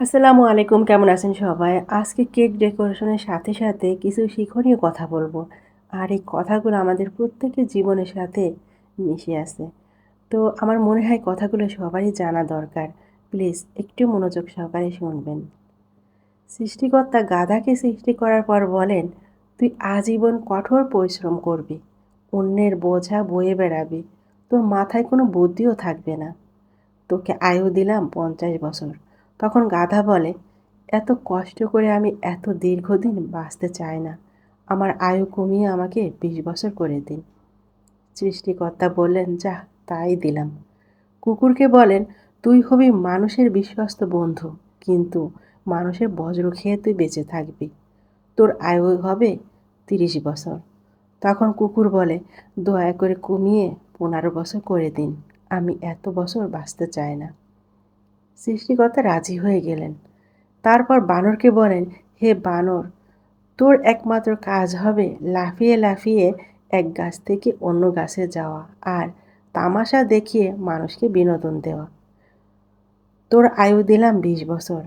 আসসালামু আলাইকুম, কেমন আছেন সবাই? আজকে কেক ডেকোরেশনের সাথে সাথে কিছু শিক্ষণীয় কথা বলব। আর এই কথাগুলো আমাদের প্রত্যেকের জীবনের সাথে মিশে আছে। তো আমার মনে হয় কথাগুলো সবারই জানা দরকার। প্লিজ, একটু মনোযোগ সহকারে শুনবেন। সৃষ্টিকর্তা গাধাকে সৃষ্টি করার পর বলেন, তুই আজীবন কঠোর পরিশ্রম করবি, অন্যের বোঝা বয়ে বেড়াবি, তোর মাথায় কোনো বুদ্ধিও থাকবে না। তোকে আয়ু দিলাম পঞ্চাশ বছর। তখন গাধা বলে, এত কষ্ট করে আমি এত দীর্ঘদিন বাঁচতে চাই না। আমার আয়ু কমিয়ে আমাকে বিশ বছর করে দিন। সৃষ্টিকর্তা বললেন, যা, তাই দিলাম। কুকুরকে বলেন, তুই হবি মানুষের বিশ্বস্ত বন্ধু, কিন্তু মানুষের বজ্র খেয়ে তুই বেঁচে থাকবি। তোর আয়ু হবে তিরিশ বছর। তখন কুকুর বলে, দয়া করে কমিয়ে পনেরো বছর করে দিন। আমি এত বছর বাঁচতে চাই না। সৃষ্টিকর্তা রাজি হয়ে গেলেন। তারপর বানরকে বলেন, হে বানর, তোর একমাত্র কাজ হবে লাফিয়ে লাফিয়ে এক গাছ থেকে অন্য গাছে যাওয়া আর তামাশা দেখিয়ে মানুষকে বিনোদন দেওয়া। তোর আয়ু দিলাম বিশ বছর।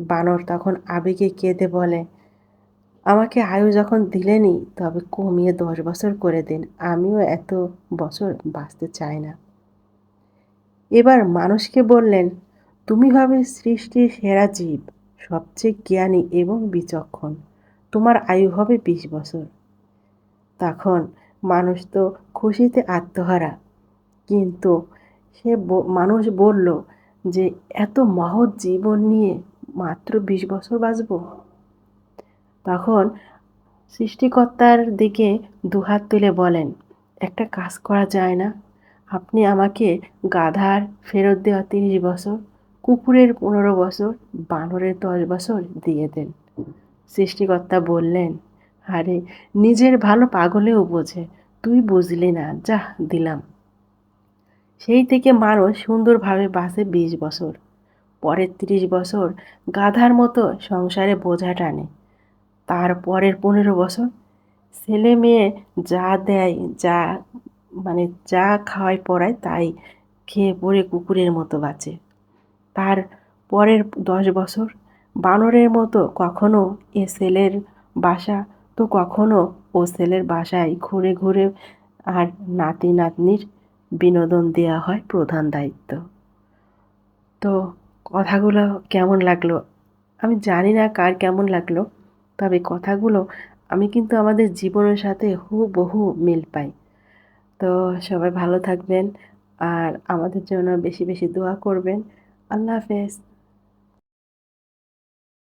বানর তখন আবেগে কেঁদে বলে, আমাকে আয়ু যখন দিলেনি, তবে কমিয়ে দশ বছর করে দিন। আমিও এত বছর বাঁচতে চাই না। এবার মানুষকে বললেন তুমি হবে সৃষ্টির সেরা জীব, সবচেয়ে জ্ঞানী এবং বিচক্ষণ। তোমার আয়ু হবে বিশ বছর। তখন মানুষ তো খুশিতে আত্মহারা। কিন্তু সে মানুষ বলল যে, এত মহৎ জীবন নিয়ে মাত্র বিশ বছর বাঁচব? তখন সৃষ্টিকর্তার দিকে দুহাত তুলে বলেন, একটা কাজ করা যায় না। আপনি আমাকে গাধার ফেরত দেওয়া তিরিশ বছর কুকুরের পনেরো বছর, বানরের দশ বছর দিয়ে দেন। সৃষ্টিকর্তা বললেন, আরে, নিজের ভালো পাগলেও বোঝে। তুই বুঝলি না, যা, দিলাম। সেই থেকে মানুষ সুন্দরভাবে বাঁচে বিশ বছর। পরের তিরিশ বছর গাধার মতো সংসারে বোঝা টানে। তার পরের পনেরো বছর ছেলে মেয়ে যা দেয়, যা মানে যা খাওয়ায় পড়ায় তাই খেয়ে পরে কুকুরের মতো বাঁচে। তার পরের দশ বছর। বানরের মতো কখনো এ ছেলের বাসা, তো কখনো ও ছেলের বাসায় ঘুরে ঘুরে আর নাতি নাতনির বিনোদন দেওয়া হয় প্রধান দায়িত্ব। তো কথাগুলো কেমন লাগল? আমি জানি না কার কেমন লাগল, তবে কথাগুলো আমি কিন্তু আমাদের জীবনের সাথে হুবহু মিল পাই। তো সবাই ভালো থাকবেন, আর আমাদের জন্য বেশি বেশি দোয়া করবেন। I love this.